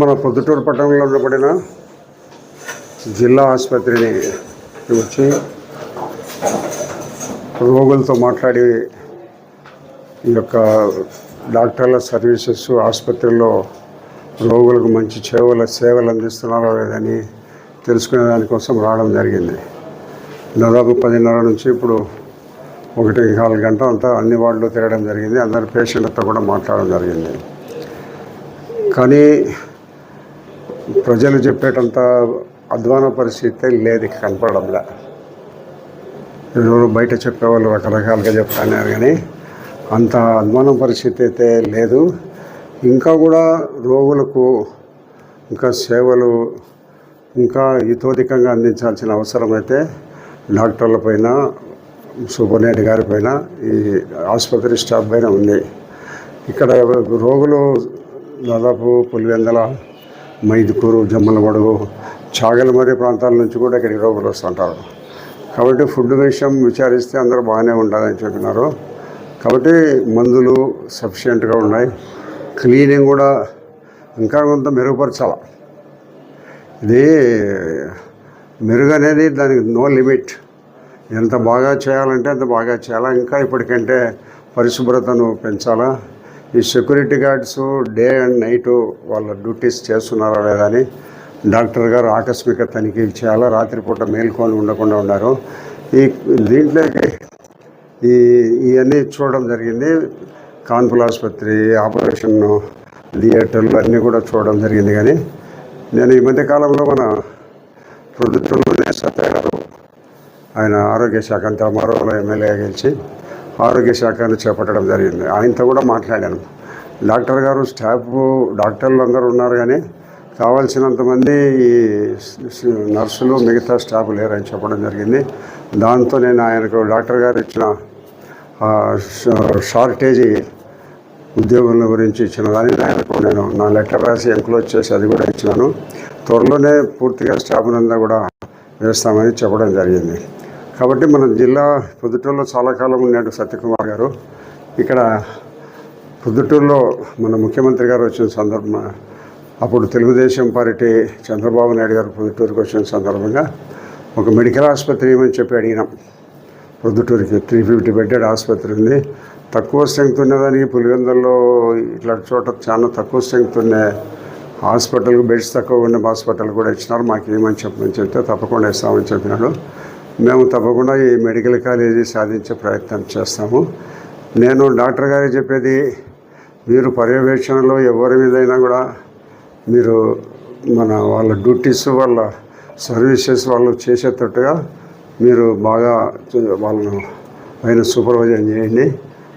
మన పొద్దుటూరు పట్టణంలో ఉండబడిన జిల్లా ఆసుపత్రిని వచ్చి రోగులతో మాట్లాడి ఈ యొక్క డాక్టర్ల సర్వీసెస్ ఆసుపత్రిలో రోగులకు మంచి సేవల సేవలు అందిస్తున్నారో లేదని తెలుసుకునే దానికోసం రావడం జరిగింది. దాదాపు పదిన్నర నుంచి ఇప్పుడు ఒకటి నాలుగు గంట అంతా అన్ని వార్డులు తిరగడం జరిగింది. అందరి పేషెంట్లతో కూడా మాట్లాడడం జరిగింది. కానీ ప్రజలు చెప్పేటంత అధ్వాన పరిస్థితి లేదు ఇక కనపడంలా ఎవరు బయట చెప్పేవాళ్ళు రకరకాలుగా చెప్తాన్నారు కానీ అంత అధ్వాన పరిస్థితి అయితే లేదు. ఇంకా కూడా రోగులకు ఇంకా సేవలు ఇంకా ఇతోధికంగా అందించాల్సిన అవసరం అయితే డాక్టర్ల పైన సూపరింటెండెంట్ గారి పైన ఈ ఆసుపత్రి స్టాఫ్ పైన ఉంది. ఇక్కడ రోగులు దాదాపు పులివెందల మైదుకూరు జమ్మలమడుగు చాగలమరి ప్రాంతాల నుంచి కూడా ఇక్కడికి రోగులు వస్తుంటారు. కాబట్టి ఫుడ్ విషయం విచారిస్తే అందరూ బాగానే ఉంటుందని చెప్పినారు. కాబట్టి మందులు సఫిషియెంట్గా ఉన్నాయి. క్లీనింగ్ కూడా ఇంకా కొంత మెరుగుపరచాల. ఇది మెరుగు అనేది దానికి నో లిమిట్. ఎంత బాగా చేయాలంటే అంత బాగా చేయాలా? ఇంకా ఇప్పటికంటే పరిశుభ్రతను పెంచాలా? ఈ security guards day and night వాళ్ళ డ్యూటీస్ చేస్తున్నారా లేదా అని డాక్టర్ గారు ఆకస్మిక తనిఖీలు చేయాలా? రాత్రిపూట మేల్కొని ఉండకుండా ఉన్నారు. ఈ దీంట్లోకి ఈ ఇవన్నీ చూడడం జరిగింది. కాన్పుల ఆసుపత్రి ఆపరేషన్ థియేటర్లు అన్నీ కూడా చూడడం జరిగింది కానీ నేను ఈ మధ్య కాలంలో మన ప్రొద్దుటూరులోనే సత్య గారు ఆయన ఆరోగ్య శాఖ అంతా మరో ఎమ్మెల్యే గెలిచి ఆరోగ్య శాఖను చేపట్టడం జరిగింది. ఆయనతో కూడా మాట్లాడాను. డాక్టర్ గారు స్టాఫ్ డాక్టర్లు అందరూ ఉన్నారు కానీ కావాల్సినంతమంది ఈ నర్సులు మిగతా స్టాఫ్ లేరని చెప్పడం జరిగింది. దాంతో నేను ఆయనకు డాక్టర్ గారు ఇచ్చిన షార్టేజీ ఉద్యోగుల గురించి ఇచ్చిన దాన్ని ఆయనకు నేను నా లెటర్ రాసి ఎంక్లోజ్ చేసి అది కూడా ఇచ్చినాను. త్వరలోనే పూర్తిగా స్టాఫ్ అంతా కూడా వేస్తామని చెప్పడం జరిగింది. కాబట్టి మన జిల్లా పొద్దుటూరులో చాలా కాలం ఉన్నాడు సత్యకుమార్ గారు. ఇక్కడ పొద్దుటూరులో మన ముఖ్యమంత్రి గారు వచ్చిన సందర్భం అప్పుడు తెలుగుదేశం పార్టీ చంద్రబాబు నాయుడు గారు పొద్దుటూరుకి వచ్చిన సందర్భంగా ఒక మెడికల్ ఆసుపత్రి ఏమని చెప్పి అడిగినాం. పొద్దుటూరుకి త్రీ ఫిఫ్టీ బెడ్డెడ్ ఆసుపత్రి ఉంది. తక్కువ స్ట్రెంగ్త్ ఉన్నదానికి పులివెందుల్లో ఇట్లా చోట చాలా తక్కువ స్ట్రెంగ్త్ ఉన్న హాస్పిటల్కి బెడ్స్ తక్కువ ఉన్న హాస్పిటల్ కూడా ఇచ్చినారు. మాకు ఏమని చెప్పమని చెప్తే తప్పకుండా ఇస్తామని చెప్పినాడు. మేము తప్పకుండా ఈ మెడికల్ కాలేజీ సాధించే ప్రయత్నం చేస్తాము. నేను డాక్టర్ గారు చెప్పేది మీరు పర్యవేక్షణలో ఎవరి మీదైనా కూడా మీరు మన వాళ్ళ డ్యూటీస్ వాళ్ళ సర్వీసెస్ వాళ్ళు చేసేటట్టుగా మీరు బాగా వాళ్ళను పైన సూపర్వైజన్ చేయండి.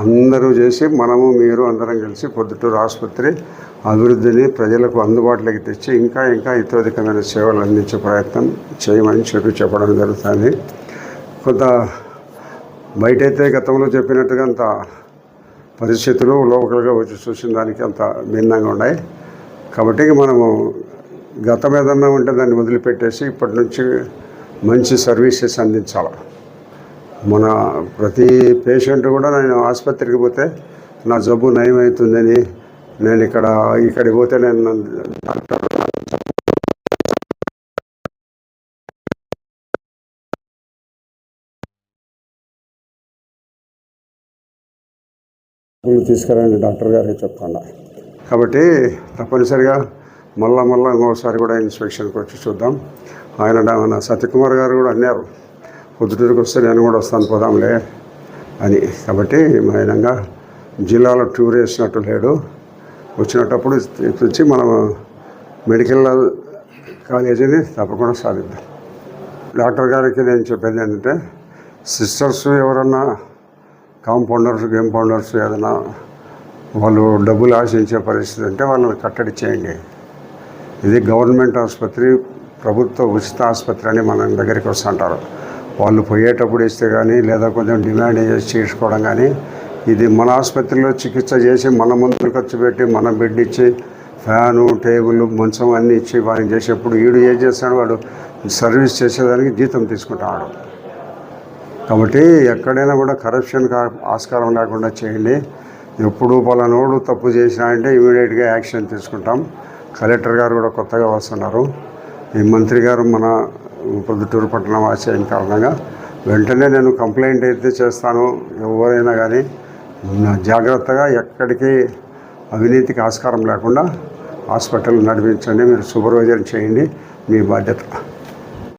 అందరూ చేసి మనము మీరు అందరం కలిసి పొద్దుటూరు ఆసుపత్రి అభివృద్ధిని ప్రజలకు అందుబాటులోకి తెచ్చి ఇంకా ఇంకా ఇతోధికమైన సేవలు అందించే ప్రయత్నం చేయమని చెప్పి చెప్పడం జరుగుతుంది. కొంత బయటైతే గతంలో చెప్పినట్టుగా అంత పరిస్థితులు లోకల్గా వచ్చి చూసిన దానికి అంత భిన్నంగా ఉన్నాయి. కాబట్టి మనము గతం ఏదన్నా ఉంటే దాన్ని వదిలిపెట్టేసి ఇప్పటి నుంచి మంచి సర్వీసెస్ అందించాలి. మన ప్రతి పేషెంట్ కూడా నేను ఆసుపత్రికి పోతే నా జబ్బు నయమవుతుందని నేను ఇక్కడ ఇక్కడికి పోతే నేను డాక్టర్ తీసుకురండి డాక్టర్ గారికి చెప్తాను కాబట్టి తప్పనిసరిగా మళ్ళా మళ్ళా ఇంకోసారి కూడా ఇన్స్పెక్షన్కి వచ్చి చూద్దాం. ఆయన మన సత్యకుమార్ గారు కూడా అన్నారు. పొద్దుటూరుకు వస్తే నేను కూడా వస్తాను పోదాంలే అని. కాబట్టి ఆయనంగా జిల్లాలో టూర్ వేసినట్టు లేడు. వచ్చినప్పుడు వచ్చి మనం మెడికల్ కాలేజీని తప్పకుండా సాధిద్దాం. డాక్టర్ గారికి నేను చెప్పేది ఏంటంటే సిస్టర్స్ ఎవరన్నా కాంపౌండర్స్ గేంపౌండర్స్ ఏదైనా వాళ్ళు డబ్బులు ఆశించే పరిస్థితి ఉంటే వాళ్ళని కట్టడి చేయండి. ఇది గవర్నమెంట్ ఆసుపత్రి ప్రభుత్వ ఉచిత ఆసుపత్రి అని మన దగ్గరికి వస్తుంటారు వాళ్ళు పోయేటప్పుడు ఇస్తే కానీ లేదా కొంచెం డిమాండ్ చేసి చేసుకోవడం కానీ ఇది మన ఆసుపత్రిలో చికిత్స చేసి మన మందులు ఖర్చు పెట్టి మన బెడ్ ఇచ్చి ఫ్యాను టేబుల్ మంచం అన్నీ ఇచ్చి వాడిని చేసేప్పుడు వీడు ఏం చేస్తాడు? వాడు సర్వీస్ చేసేదానికి జీతం తీసుకుంటాడు. కాబట్టి ఎక్కడైనా కూడా కరప్షన్ ఆస్కారం లేకుండా చేయండి. ఎప్పుడు పలానోడు తప్పు చేసినా అంటే ఇమీడియట్గా యాక్షన్ తీసుకుంటాం. కలెక్టర్ గారు కూడా కొత్తగా వస్తున్నారు. ఈ మంత్రి గారు మన పొద్దుటూరు పట్టణం ఆశయం కారణంగా వెంటనే నేను కంప్లైంట్ అయితే చేస్తాను ఎవరైనా కానీ జాగ్రత్తగా ఎక్కడికి అవినీతికి ఆస్కారం లేకుండా హాస్పిటల్ నడిపించండి మీరు సూపర్వైజర్ చేయండి మీ బాధ్యత.